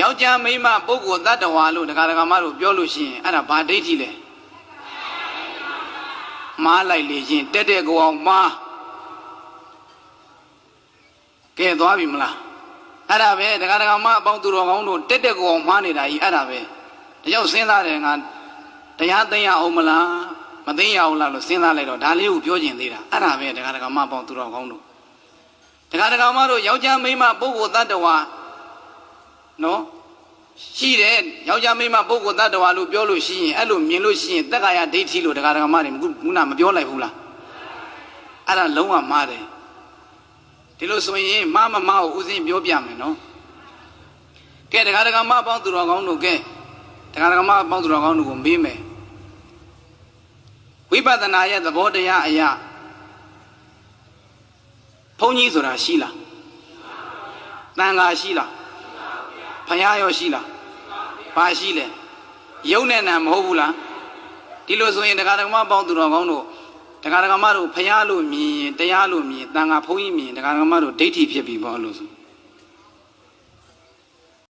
ယောက်ျားမိန်းမပုဂ္ဂိုလ်တ attva လို့ဒကာဒကာမတို့ပြောလို့ရှိရင်အဲ့ဒါဘာဒိဋ္ဌိလဲမားလိုက်လေချင်းတက်တဲ့ကောင်အောင်မားကဲသွားပြီမလားအဲ့ဒါပဲဒကာဒကာမအပေါင်းသူတော်ကောင်းတို့တက်တဲ့ကောင်အောင်မားနေတာကြီးအဲ့ဒါပဲဒါကြောင့်စဉ်းစားတယ်ငါတရားသိရအောင်မလားမသိရအောင်လားလို့စဉ်းစားလိုက်တော့ဒါလေးကိုပြောကျင်သေးတာအဲ့ဒါပဲဒကာဒကာမအပေါင်းသူတော်ကောင်းတို့ဒကာဒကာမတို့ယောက်ျားမိန်းမပုဂ္ဂိုလ်တ attva နော်ရှိတယ်ယောက်ျားမိန်းမပုဂ္ဂိုလ်တ attva လို့ပြောလို့ရှိရင်အဲ့လိုမြင်လို့ရှိရင်တက္ကာယဒိဋ္ဌိလို့ဒကာဒကာမတွေခုခုနမပြောလိုက်ဘူးလားအဲ့ဒါလုံးဝမှားတယ်ဒီလိုဆိုရင်မမမကိုဥစဉ်ပြောပြမယ်နော်ကဲဒကာဒကာမအပေါင်းသူတော်ကောင်းတို့ကဲဒကာဒကာမအပေါင်းသူတော်ကောင်းတို့ကိုမေးမယ်ဝိပဿနာရဲ့သဘောတရားအရာဘုန်းကြီးဆိုတာရှိလားတန်ခါရှိလား ဖယားရောရှိလားဘာရှိလဲယုံနဲ့နာမဟုတ်ဘူးလားဒီလိုဆိုရင်တရားဓမ္မပေါင်းသူတော်ကောင်းတို့တရားဓမ္မတို့ဖယားလို့မြင်ရင်တရားလို့မြင်တန်ခါဘုန်းကြီးမြင်တရားဓမ္မတို့ဒိဋ္ဌိဖြစ်ပြီပေါ့လို့ဆို